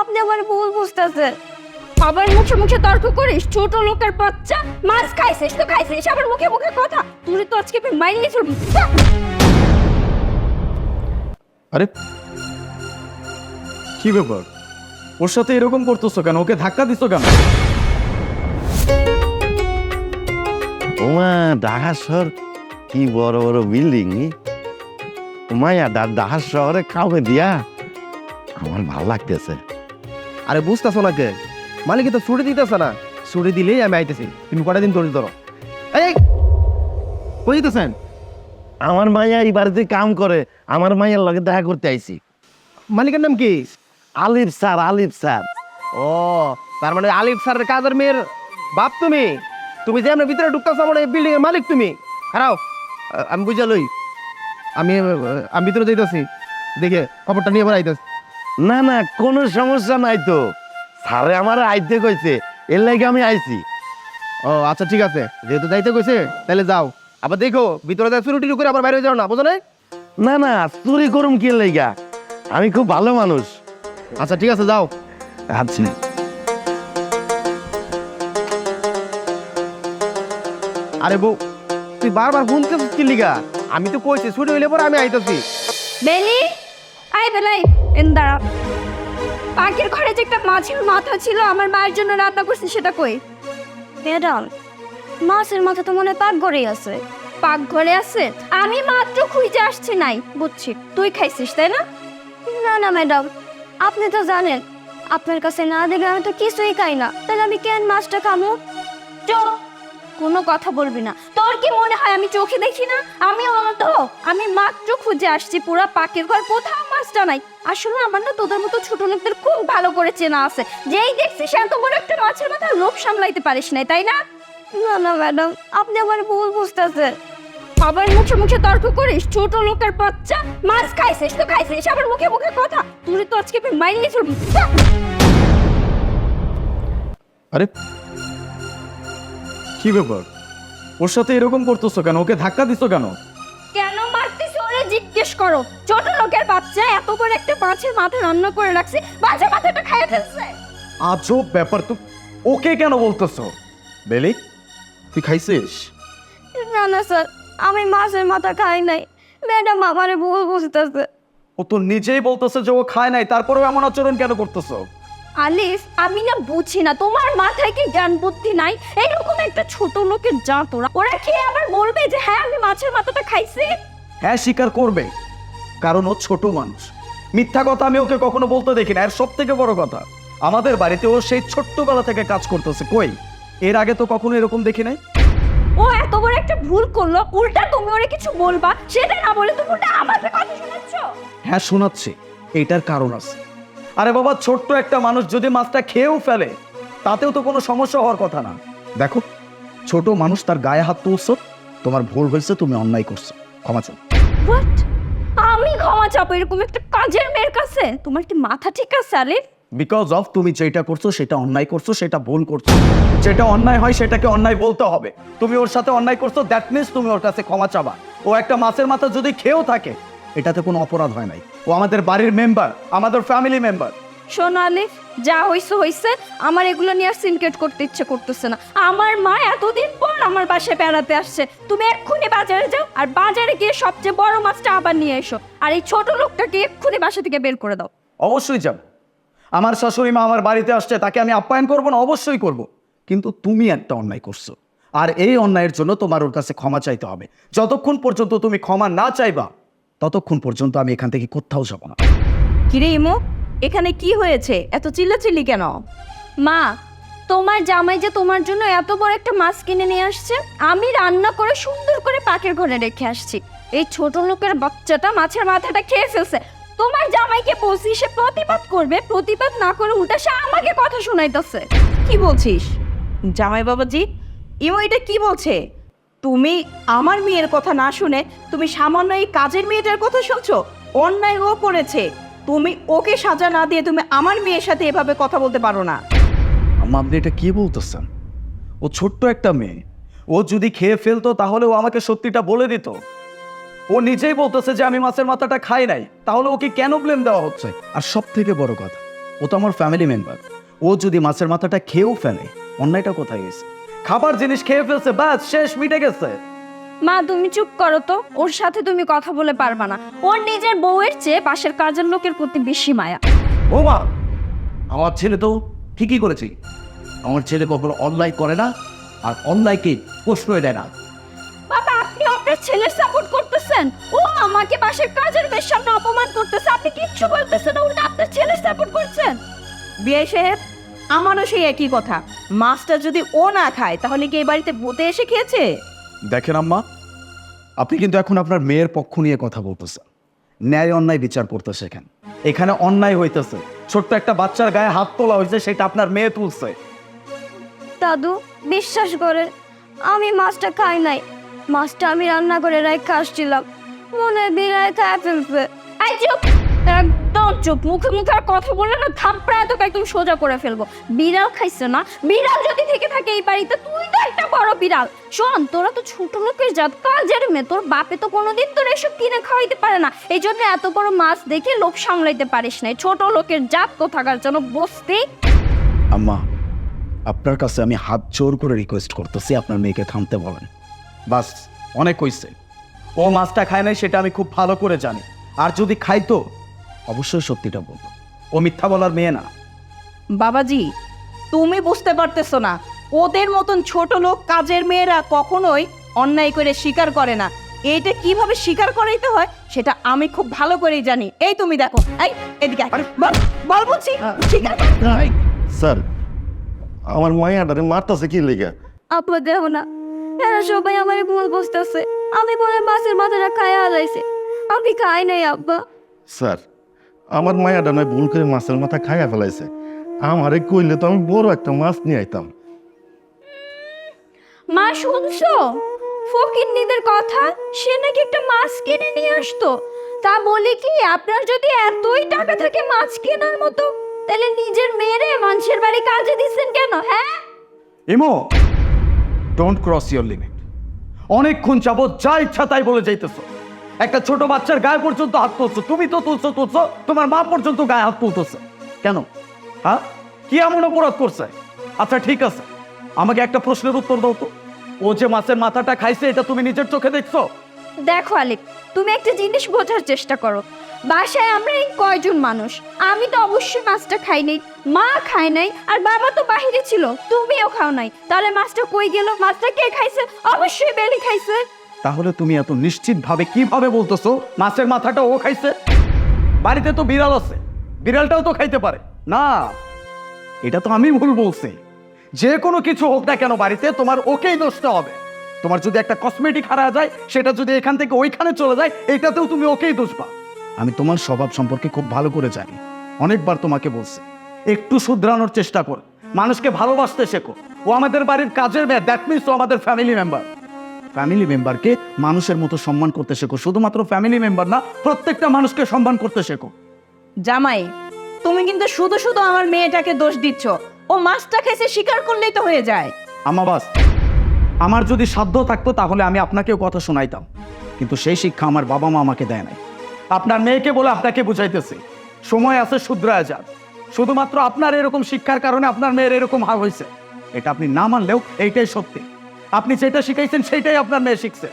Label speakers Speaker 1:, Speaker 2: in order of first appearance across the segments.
Speaker 1: আপনি আমার ভুল বুঝতেছেন। আবার মুখে মুখে তর্ক করিস ছোট লোকের বাচ্চা মাছ খাইছিস তো খাইছিস আবার মুখে মুখে কথা। তুই তো আজকে মাইনে ছবি
Speaker 2: আরে কি ব্যাপার? ওর সাথে এরকম করতেছো কেন? ওকে ধাক্কা দিছো কেন?
Speaker 3: ওমা ঢাকা শহর কি বড় বড় বিল্ডিং মায়া ঢাকা শহরে কাউকে দিয়া। আমার ভালো লাগতেছে।
Speaker 4: আরে বুঝতেছো না কে? মালিক তো ছুটি দিতেছে না। ছুটি দিলেই আমি আইতেছি। তুমি কটা দিন ধরে ধরো। এই! কই
Speaker 3: আমার মাইয়া এই বাড়িতে কাম করে। আমার মাইয়ার লগে দেখা করতে আইছি।
Speaker 4: মালিকের নাম কি?
Speaker 3: আলিফ স্যার আলিফ স্যার।
Speaker 4: ও তার মানে আলিফ স্যারের কাজের মেয়ের বাপ তুমি? তুমি যে আমার ভিতরে ঢুকতেছো আমার বিল্ডিং এর মালিক তুমি? হারাও আমি বুঝা লই। আমি আমি ভিতরে যাইতেছি। দেখে খবরটা নিয়ে এবার আইতেছি।
Speaker 3: না না কোনো সমস্যা নাই তো। স্যারে আমার আইতে কইছে এর লাগে আমি আইছি।
Speaker 4: ও আচ্ছা ঠিক আছে। যেহেতু যাইতে কইছে তাহলে যাও। আবার দেখো ভিতরে যাই চুরি টুরি করে আবার বাইরে যাও না বুঝো না
Speaker 3: না না চুরি করুম কি লাইগা আমি খুব ভালো মানুষ।
Speaker 4: আচ্ছা ঠিক আছে যাও।
Speaker 3: আচ্ছা।
Speaker 4: আরে বউ তুই বারবার ফোন করছিস কি লিগা? আমি তো কইছি ছুটি হইলে পরে আমি আইতেছি।
Speaker 1: বেলি? আই বেলাই। এন দাঁড়া। পাখির ঘরে যে একটা মাছের মাথা ছিল আমার মায়ের জন্য রান্না করছি সেটা কই? ম্যাডাম মাছের মাথা তো মনে হয় পাকঘরেই আছে। পাকঘরে আছে? আমি মাত্র খুঁজে আসছি নাই বুঝছি। তুই খাইছিস তাই না? না না ম্যাডাম আপনি তো জানেন আপনার কাছে না দেবে আমি তো কিছুই খাই না। তাহলে আমি কেন মাছটা খামো? চল কোনো কথা বলবি না। তোর কি মনে হয় আমি চোখে দেখি না? আমি অনত আমি মাত্র খুঁজে আসছি পুরো পাখির ঘর। কোথাও মাছটা নাই। আসলে আমার না তোদের মতো ছোট লোকদের খুব ভালো করে চেনা আছে। যেই দেখছিস এত বড় একটা মাছের মাথা লোভ সামলাইতে পারিস নাই তাই না? না না ম্যাডাম আপনি আমার ভুল বুঝতেছেন। আবার মুখে মুখে তর্ক করিস? ছোট লোকের বাচ্চা মাছ খাইছিস তো খাইছিস। আবার মুখে মুখে কথা। তুই তো আজকে মাইনে ছবি
Speaker 2: আরে কি ব্যাপার? ওর সাথে এরকম করতেছো কেন? ওকে ধাক্কা দিছো কেন?
Speaker 1: কেন মারতিস ওরে জিজ্ঞেস করো। ছোট লোকের বাচ্চা এত বড় একটা মাছের মাথা রান্না করে রাখছে বাচ্চা মাথাটা খাইয়ে ফেলছে।
Speaker 2: আজব ব্যাপার তো। ওকে কেন বলতেছো? বেলি তুই খাইছিস?
Speaker 1: না না স্যার আমি মাছের মাথা খাই নাই। ম্যাডাম আমারে ভুল বুঝতেছে।
Speaker 2: ও তো নিজেই বলতেছে যে ও খায় নাই তারপরেও এমন আচরণ কেন করতেছো?
Speaker 1: আলিফ আমি না বুঝি না তোমার মাথায় কি জ্ঞান বুদ্ধি নাই? এইরকম একটা ছোট লোকের জাত ওরা। ওরা খেয়ে আবার বলবে যে হ্যাঁ আমি মাছের মাথাটা খাইছি
Speaker 2: হ্যাঁ স্বীকার করবে। কারণ ও ছোট মানুষ। মিথ্যা কথা আমি ওকে কখনো বলতে দেখি না। এর সব থেকে বড় কথা আমাদের বাড়িতে ও সেই ছোট্টবেলা থেকে কাজ করতেছে। কই? এর আগে তো কখনো এরকম দেখি নাই?
Speaker 1: ও এত বড় একটা ভুল করল। উল্টা তুমি ওরে কিছু বলবা? সেটা না বলে তুমি উল্টা আমাদের কথা শোনাচ্ছ?
Speaker 2: হ্যাঁ শোনাচ্ছি। এটার কারণ আছে। আরে বাবা ছোট্ট একটা মানুষ যদি মাছটা খেয়েও ফেলে তাতেও তো কোনো সমস্যা হওয়ার কথা না। দেখো ছোট মানুষ তার গায়ে হাত তুলছো তোমার ভুল হয়েছে তুমি অন্যায় করছ। ক্ষমা চাও।
Speaker 1: হোয়াট আমি ক্ষমা চাপো এরকম একটা কাজের মেয়ের কাছে? তোমার কি মাথা ঠিক আছে আলিফ?
Speaker 2: বিকজ অফ তুমি যেটা করছ সেটা অন্যায় করছ সেটা ভুল করছ। যেটা অন্যায় হয় সেটাকে অন্যায় বলতে হবে। তুমি ওর সাথে অন্যায় করছ দ্যাট মিনস তুমি ওর কাছে ক্ষমা চাবা। ও একটা মাছের মাথা যদি খেয়েও থাকে এটাতে কোনো অপরাধ হয় নাই। ও আমাদের বাড়ির মেম্বার আমাদের ফ্যামিলি মেম্বার
Speaker 1: শোনো আলিফ যা হইছে হইছে আমার এগুলো নিয়ে আর সিনকেট করতে ইচ্ছে করতেছে না। আমার মা এতদিন পর আমার বাসায় বেড়াতে আসছে। তুমি এক্ষুনি বাজারে যাও আর বাজারে গিয়ে সবচেয়ে বড় মাছটা আবার নিয়ে এসো। আর এই ছোট লোকটাকে এক্ষুনি বাসা থেকে বের করে দাও।
Speaker 2: অবশ্যই যাব। আমার শাশুড়ি মা আমার বাড়িতে আসছে তাকে আমি আপ্যায়ন করব না অবশ্যই করব। কিন্তু তুমি একটা অন্যায় করছ। আর এই অন্যায়ের জন্য তোমার ওর কাছে ক্ষমা চাইতে হবে। যতক্ষণ পর্যন্ত তুমি ক্ষমা না চাইবা ততক্ষণ পর্যন্ত আমি এখান থেকে কোথাও যাব না।
Speaker 5: কিরে ইমো এখানে কি হয়েছে? এত চিল্লাচিল্লি কেন?
Speaker 1: মা তোমার জামাই যে তোমার জন্য এত বড় একটা মাছ কিনে নিয়ে আসছে আমি রান্না করে সুন্দর করে পাকের ঘরে রেখে আসছি। এই ছোট লোকের বাচ্চাটা মাছের মাথাটা খেয়ে ফেলছে। তোমার জামাইকে বলছি সে প্রতিবাদ করবে প্রতিবাদ না করে উল্টা সে আমাকে কথা শোনাইতেছে।
Speaker 5: কি বলছিস? জামাই বাবাজি ইমো এটা কি বলছে? তুমি আমার মেয়ের কথা না শুনে তুমি সামান্য এই কাজের মেয়েটার কথা শুনছো? অন্যায় ও করেছে। তুমি ওকে সাজা না দিয়ে তুমি আমার মেয়ের সাথে এভাবে কথা বলতে পারো না।
Speaker 2: আম্মা আপনি এটা কি বলতেছেন? ও ছোট্ট একটা মেয়ে। ও যদি খেয়ে ফেলতো তাহলে ও আমাকে সত্যিটা বলে দিত। ও নিজেই বলতেছে যে আমি মাছের মাথাটা খাই নাই। তাহলে ওকে কেন ব্লেম দেওয়া হচ্ছে? আর সব থেকে বড় কথা, ও তো আমার ফ্যামিলি মেম্বার ও যদি মাছের মাথাটা খেয়েও ফেলে, অন্যায়টা কোথায় গেছে? খাবার জিনিস খেয়ে ফেলছে ব্যাস শেষ মিটে গেছে।
Speaker 1: মা তুমি চুপ করো তো। ওর সাথে তুমি কথা বলে পারবা না। ওর নিজের বউয়ের চেয়ে পাশের কাজের লোকের প্রতি বেশি মায়া।
Speaker 6: ও মা আমার ছেলে তো ঠিকই করেছে। আমার ছেলে কখনো অন্যায় করে না আর অন্যায়কে প্রশ্রয় দেয় না।
Speaker 1: বাবা আপনি আপনার ছেলের সাপোর্ট করতেছেন। ও আমাকে পাশের কাজের বেশ সামনে অপমান করতেছে। আপনি কিচ্ছু বলতেছেন না উল্টা আপনার ছেলের সাপোর্ট করছেন।
Speaker 5: বিয়ে সাহেব আমারও সেই একই কথা। মাছটা যদি ও না খায় তাহলে কি এই বাড়িতে ভূতে এসে খেয়েছে?
Speaker 2: দেখেন আম্মা আপনি কিন্তু এখন আপনার মেয়ের পক্ষ নিয়ে কথা বলতেছেন। ন্যায় অন্যায় বিচার করতে শেখেন এখানে অন্যায় হইতেছে। ছোট্ট একটা বাচ্চার গায়ে হাত তোলা হয়েছে সেটা আপনার মেয়ে তুলছে।
Speaker 1: দাদু বিশ্বাস করে আমি মাছটা খাই নাই। মাছটা আমি রান্না করে রেখে আসছিলাম। মনে হয় বিড়াল খায় ফেলবে। চুপ! একদম চুপ। মুখে মুখে আর কথা বললে না থাপড়ায় তোকে একদম সোজা করে ফেলব। বিড়াল খাইছে না? বিড়াল যদি থেকে থাকে এই বাড়িতে, তুই তো একটা বড় বিড়াল। শোন, তোরা তো ছোট লোকের জাত, কাজের মেয়ে, তোর বাপে তো কোনোদিন তোর এসব কিনে খাওয়াইতে পারে না। এই জন্য এত বড় মাছ দেখে লোক সামলাইতে পারিস না। ছোট লোকের জাত কোথাকার জন্য বসতেই
Speaker 2: আম্মা, আপনার কাছে আমি হাত জোর করে রিকোয়েস্ট করতেছি, আপনার মেয়েকে থামতে বলেন। বাস, অনেক হইছে। ও মাছটা খায় নাই, সেটা আমি খুব ভালো করে জানি। আর যদি খাইতো অবশ্যই সত্যিটা বলব। ও মিথ্যা বলার মেয়ে না।
Speaker 5: বাবাজি তুমি বুঝতে পারতেছো না ওদের মতন ছোট লোক কাজের মেয়েরা কখনোই অন্যায় করে স্বীকার করে না। এইটা কীভাবে স্বীকার করাইতে হয় সেটা আমি খুব ভালো করেই জানি। এই তুমি দেখো এই এদিকে আয়। বল বল বলছি স্বীকার কর।
Speaker 3: স্যার আমার মায়াটারে মারতাছে কি লেগে?
Speaker 1: আপা দেহ না। এরা সবাই আমার ভুল বুঝতেছে। আমি মনে মাছের মাথাটা খাই হারাইছে আমি খাই নাই আব্বা।
Speaker 3: স্যার আমার মায়াটা নয় ভুল করে মাছের মাথা খাইয়া ফেলাইছে। আমারে কইলে তো আমি বড় একটা মাছ নিয়ে আইতাম।
Speaker 1: মা শুনছো? ফকিন্নিদের কথা? সে নাকি একটা মাছ কিনে নিয়ে আসতো। তা বলি কি আপনার যদি এতই টাকা থাকে মাছ কেনার মতো তাহলে নিজের মেয়েরে মানুষের বাড়ি কাজে দিচ্ছেন কেন হ্যাঁ?
Speaker 2: Imo don't cross your limit অনেকক্ষণ যাবত যা ইচ্ছা তাই বলে যাইতেছো। একটা ছোট বাচ্চার গায়ে পর্যন্ত হাত তুলছো। তুমি তো তুলছো তুলছো, তোমার মা পর্যন্ত গায়ে হাত তুলতেছে। কেন? হ্যাঁ? কি এমন অপরাধ করছে? আচ্ছা ঠিক আছে। আমাকে একটা প্রশ্নের উত্তর দাও তো। ও যে মাছের মাথাটা খাইছে, এটা তুমি নিজের চোখে দেখছ?
Speaker 1: দেখো আলিক তুমি একটা জিনিস বোঝার চেষ্টা করো। বাসায় আমরা এই কয়জন মানুষ? আমি তো অবশ্যই মাছটা খাই নাই, মা খায় নাই, আর বাবা তো বাহিরে ছিল। তুমিও খাও নাই। তাহলে মাছটা কই গেল? মাছটা কে খাইছে? অবশ্যই বেলি খাইছে।
Speaker 2: তাহলে তুমি এত নিশ্চিত ভাবে কীভাবে বলতেছো? মাছের মাথাটা ও খাইছে? বাড়িতে তো বিড়াল আছে। বিড়ালটাও তো খাইতে পারে। না, এটা তো আমি ভুল বলছি। যে কোনো কিছু হোক না কেন বাড়িতে তোমার ওকেই দোষটা হবে। তোমার যদি একটা কসমেটিক হারা যায়, সেটা যদি এখান থেকে ওইখানে চলে যায়, এটাতেও তুমি ওকেই দোষ পা আমি তোমার স্বভাব সম্পর্কে খুব ভালো করে জানি। অনেকবার তোমাকে বলছি, একটু শুধরানোর চেষ্টা কর। মানুষকে ভালোবাসতে শেখো। ও আমাদের বাড়ির কাজের মেয়ে দ্যাট মিনস ও আমাদের ফ্যামিলি মেম্বার ফ্যামিলি মেম্বারকে মানুষের মতো সম্মান করতে শেখো। শুধুমাত্র ফ্যামিলি মেম্বার না প্রত্যেকটা মানুষকে সম্মান করতে শেখো।
Speaker 5: জামাই তুমি কিন্তু শুধু শুধু আমার মেয়েটাকে দোষ দিচ্ছ। ও মাছটা খেয়েছে স্বীকার করলেই তো হয়ে যায়।
Speaker 2: আমাবাস আমার যদি সাধ্য থাকতো তাহলে আমি আপনাকেও কথা শোনাইতাম। কিন্তু সেই শিক্ষা আমার বাবা মা আমাকে দেয় নাই। আপনার মেয়েকে বলে আপনাকে বুঝাইতেছি। সময় আছে শুধরায় যান। শুধুমাত্র আপনার এরকম শিক্ষার কারণে আপনার মেয়ের এরকম হাল হয়েছে এটা আপনি না মানলেও এইটাই সত্যি। আপনি যেটা শিখাইছেন সেটাই আপনার মেয়ে শিখছে।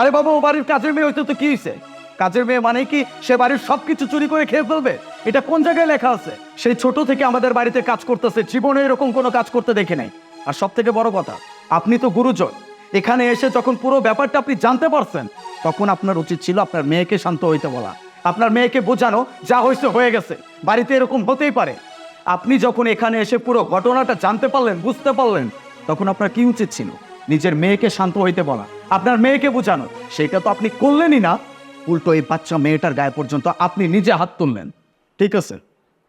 Speaker 2: আরে বাবা, ও বাড়ির কাজের মেয়ে হইতে তো কি হয়েছে কাজের মেয়ে মানে কি? সে বাড়ির সবকিছু চুরি করে খেয়ে ফেলবে? এটা কোন জায়গায় লেখা আছে? সেই ছোট থেকে আমাদের বাড়িতে কাজ করতেছে, জীবনে এরকম কোনো কাজ করতে দেখে নাই। আর সব থেকে বড় কথা, আপনি তো গুরুজন। এখানে এসে যখন পুরো ব্যাপারটা আপনি জানতে পারছেন, তখন আপনার উচিত ছিল আপনার মেয়েকে শান্ত হইতে বলা। আপনার মেয়েকে বোঝানো, যা হয়েছে হয়ে গেছে। বাড়িতে এরকম হতেই পারে। আপনি যখন এখানে এসে পুরো ঘটনাটা জানতে পারলেন, বুঝতে পারলেন, তখন আপনার কি উচিত ছিল? নিজের মেয়েকে শান্ত হইতে বলা। আপনার মেয়েকে বোঝানো। সেটা তো আপনি করলেনই না। উল্টো এই বাচ্চা মেয়েটার গায়ে পর্যন্ত আপনি নিজে হাত তুললেন। ঠিক আছে।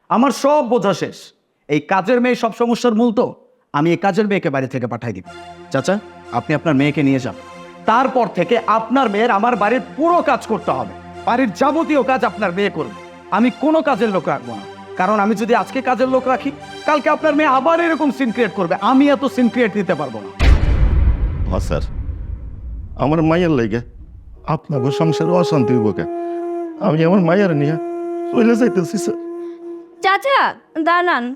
Speaker 2: আমার সব বোঝা শেষ। এই কাজের মেয়ে সব সমস্যার মূল তো। আমি এই কাজের মেয়েকে বাড়ি থেকে পাঠাই দিব। চাচা, আপনি আপনার মেয়েকে নিয়ে যান। তারপর থেকে আপনার মেয়ের আমার বাড়ির পুরো কাজ করতে হবে। বাড়ির যাবতীয় কাজ আপনার মেয়ে করবে। আমি কোনো কাজের লোক রাখব না। কারণ আমি যদি আজকে কাজের লোক রাখি, কালকে আপনার মেয়ে আবার এরকম সিন ক্রিয়েট করবে। আমি এত সিন ক্রিয়েট দিতে পারব না।
Speaker 3: হ স্যার। আমার মায়ের লেগে আপনাকে সংসারে অশান্তি হইব কে? আমি আমার মায়ের নিয়ে চলে যাইতেছি, স্যার।
Speaker 1: চাচা, দাঁড়ান।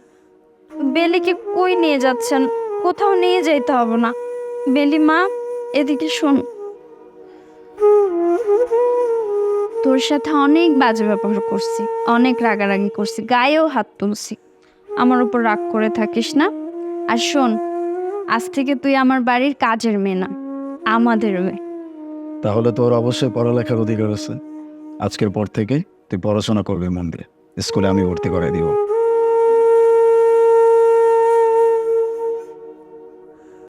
Speaker 1: বেলিকে কই নিয়ে যাচ্ছেন? কোথাও নিয়ে যাইতে হবে না। বেলি, মা, এদিকে শোন। তোর সাথে অনেক বাজে ব্যবহার করছি, অনেক রাগারাগি করছি, গায়েও হাত তুলছি। আমার উপর রাগ করে থাকিস না। আর শোন আজ থেকে তুই আমার বাড়ির কাজের মেয়ে না, আমাদের মেয়ে।
Speaker 2: তাহলে তোর অবশ্যই পড়ালেখার অধিকার আছে। আজকের পর থেকে তুই পড়াশোনা করবি মন্দিরে স্কুলে আমি ভর্তি করে দিব।